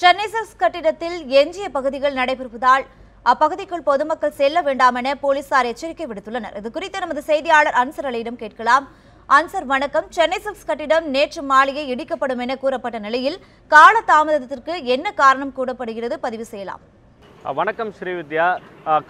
Chennai silks கட்டிடத்தில் எஞ்சிய பகுதிகள் நடைபெறுவதால் அப்பகுதிக்குள் பொதுமக்கள் செல்ல வேண்டாம் என போலீசார் எச்சரிக்கை விடுத்துள்ளனர். இதுகுறித்து நமது செய்தியாளர் அன்சர் அலியிடம் கேட்கலாம். அன்சர் வணக்கம். சென்னை சில்க்ஸ் கட்டிடம் நேற்று மாலையே இடிக்கப்படும் என கூறப்பட்ட நிலையில் கால தாமதத்திற்கு என்ன காரணம் கூறப்படுகிறது? பதிவு செய்யலாம். வணக்கம் ஸ்ரீவித்யா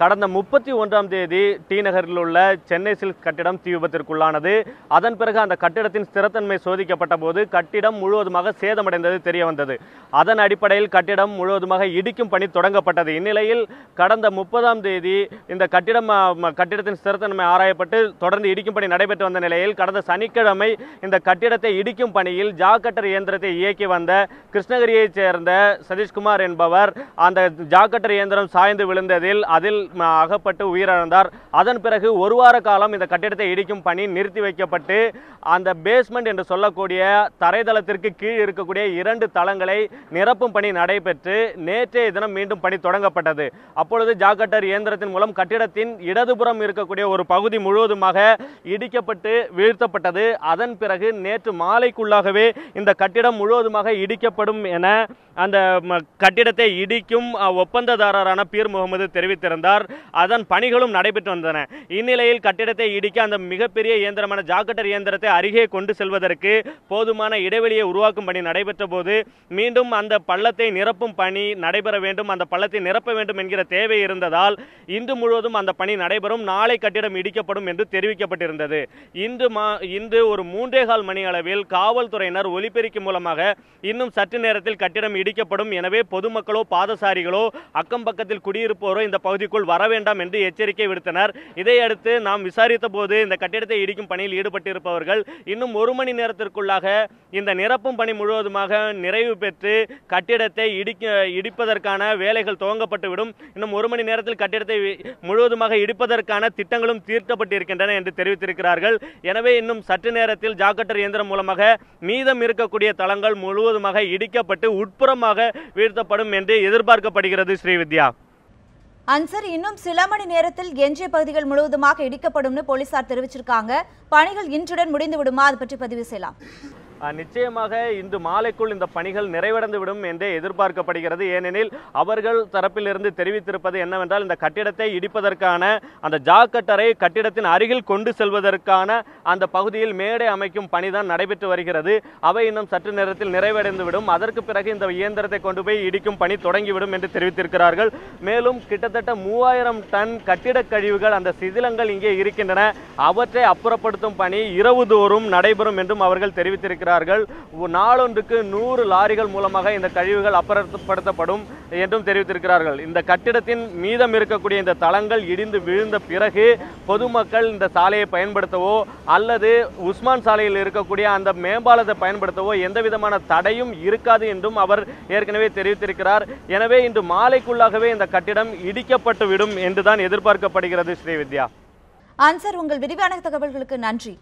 கடந்த முப்பத்தி ஒன்றாம் தேதி டி நகரில் உள்ள சென்னை சில்க் கட்டிடம் தீ விபத்திற்குள்ளானது. அதன் பிறகு அந்த கட்டிடத்தின் ஸ்திரத்தன்மை சோதிக்கப்பட்ட போது கட்டிடம் முழுவதுமாக சேதமடைந்தது தெரிய வந்தது. அதன் அடிப்படையில் கட்டிடம் முழுவதுமாக இடிக்கும் பணி தொடங்கப்பட்டது. இந்நிலையில் கடந்த முப்பதாம் தேதி இந்த கட்டிடம் கட்டிடத்தின் ஸ்திரத்தன்மை ஆராயப்பட்டு தொடர்ந்து இடிக்கும் பணி நடைபெற்று வந்த நிலையில் கடந்த சனிக்கிழமை இந்த கட்டிடத்தை இடிக்கும் பணியில் ஜாக்கட்டர் இயந்திரத்தை இயக்கி வந்த கிருஷ்ணகிரியைச் சேர்ந்த சதீஷ்குமார் என்பவர் அந்த ஜாக்கட்டர் இயந்திரம் சாய்ந்து விழுந்ததில் அதில் அகப்பட்டு உயிரிழந்தார். அதன் பிறகு ஒரு வார காலம் இந்த கட்டிடத்தை இடிக்கும் பணி நிறுத்தி வைக்கப்பட்டு அந்த பேஸ்மெண்ட் என்று சொல்லக்கூடிய தரைதளத்திற்கு கீழ் இருக்கக்கூடிய இரண்டு தளங்களை நிரப்பும் பணி நடைபெற்று நேற்றைய தினம் மீண்டும் பணி தொடங்கப்பட்டது. அப்பொழுது ஜாக்கட்டர் இயந்திரத்தின் மூலம் கட்டிடத்தின் இடதுபுறம் இருக்கக்கூடிய ஒரு பகுதி முழுவதுமாக இடிக்கப்பட்டு வீழ்த்தப்பட்டது. அதன் பிறகு நேற்று மாலைக்குள்ளாகவே இந்த கட்டிடம் முழுவதுமாக இடிக்கப்படும் என அந்த ம- கட்டிடத்தை இடிக்கும் ஒப்பந்ததாரரான பீர் முகமது தெரிவித்திருந்தார். அதன் பணிகளும் நடைபெற்று வந்தன. இந்நிலையில் கட்டிடத்தை இடிக்க அந்த மிகப்பெரிய இயந்திரமான ஜாக்கட்டர் இயந்திரத்தை அருகே கொண்டு செல்வதற்கு போதுமான இடைவெளியை உருவாக்கும் பணி நடைபெற்ற போது மீண்டும் அந்த பள்ளத்தை நிரப்பும் பணி நடைபெற வேண்டும். அந்த பள்ளத்தை நிரப்ப வேண்டும் என்கிற தேவை இருந்ததால் இன்று முழுவதும் அந்த பணி நடைபெறும். நாளை கட்டிடம் இடிக்கப்படும் என்று தெரிவிக்கப்பட்டிருந்தது. இன்று மா இன்று ஒரு மூன்றே கால் மணி அளவில் காவல்துறையினர் ஒலிபெருக்கி மூலமாக இன்னும் சற்று நேரத்தில் கட்டிடம் இடி இடிக்கப்படும் எனவே பொதுமக்களோ பாதசாரிகளோ அக்கம் பக்கத்தில் குடியிருப்போரோ இந்த பகுதிக்குள் வர வேண்டாம் என்று எச்சரிக்கை விடுத்தனர். இதையடுத்து நாம் விசாரித்த போது இந்த கட்டிடத்தை இடிக்கும் பணியில் ஈடுபட்டிருப்பவர்கள் இன்னும் ஒரு மணி நேரத்திற்குள்ளாக இந்த நிரப்பும் பணி முழுவதுமாக நிறைவு பெற்று கட்டிடத்தை இடிக்க இடிப்பதற்கான வேலைகள் துவங்கப்பட்டுவிடும். இன்னும் ஒரு மணி நேரத்தில் கட்டிடத்தை முழுவதுமாக இடிப்பதற்கான திட்டங்களும் தீர்க்கப்பட்டிருக்கின்றன என்று தெரிவித்திருக்கிறார்கள். எனவே இன்னும் சற்று நேரத்தில் ஜாக்கட்டர் இயந்திரம் மூலமாக மீதம் இருக்கக்கூடிய தளங்கள் முழுவதுமாக இடிக்கப்பட்டு உட்புறமாக வீழ்த்தப்படும் என்று எதிர்பார்க்கப்படுகிறது ஸ்ரீவித்யா. அன்சர் இன்னும் சில மணி நேரத்தில் எஞ்சிய பகுதிகள் முழுவதுமாக இடிக்கப்படும்னு போலீசார் தெரிவிச்சிருக்காங்க. பணிகள் இன்றுடன் முடிந்து விடுமா அது பற்றி பதிவு செய்யலாம். நிச்சயமாக இன்று மாலைக்குள் இந்த பணிகள் நிறைவடைந்து விடும் என்றே எதிர்பார்க்கப்படுகிறது. ஏனெனில் அவர்கள் தரப்பிலிருந்து தெரிவித்திருப்பது என்னவென்றால் இந்த கட்டிடத்தை இடிப்பதற்கான அந்த ஜாக்கட்டரை கட்டிடத்தின் அருகில் கொண்டு செல்வதற்கான அந்த பகுதியில் மேடை அமைக்கும் பணிதான் நடைபெற்று வருகிறது. அவை இன்னும் சற்று நேரத்தில் நிறைவடைந்துவிடும். அதற்கு பிறகு இந்த இயந்திரத்தை கொண்டு போய் இடிக்கும் பணி தொடங்கிவிடும் என்று தெரிவித்திருக்கிறார்கள். மேலும் கிட்டத்தட்ட மூவாயிரம் டன் கட்டிடக் கழிவுகள் அந்த சிதிலங்கள் இங்கே இருக்கின்றன. அவற்றை அப்புறப்படுத்தும் பணி இரவு தோறும் நடைபெறும் என்றும் அவர்கள் தெரிவித்திருக்கிறார்கள் நாளொன்றுக்கு நூறு லாரிகள் மூலமாக இந்த கழிவுகள் அப்புறப்படுத்தப்படும் என்றும் தெரிவித்திருக்கிறார்கள். இந்த கட்டிடத்தின் மீதம் இருக்கக்கூடிய இந்த தளங்கள் இடிந்து விழுந்த பிறகு பொதுமக்கள் இந்த சாலையை பயன்படுத்தவோ அல்லது உஸ்மான் சாலையில் இருக்கக்கூடிய அந்த மேம்பாலத்தை பயன்படுத்தவோ எந்த விதமான தடையும் இருக்காது என்றும் அவர் ஏற்கனவே தெரிவித்திருக்கிறார். எனவே இன்று மாலைக்குள்ளாகவே இந்த கட்டிடம் இடிக்கப்பட்டு விடும் என்றுதான் எதிர்பார்க்கப்படுகிறது ஸ்ரீவித்யா. ஆன்சர் உங்கள் விரிவான தகவல்களுக்கு நன்றி.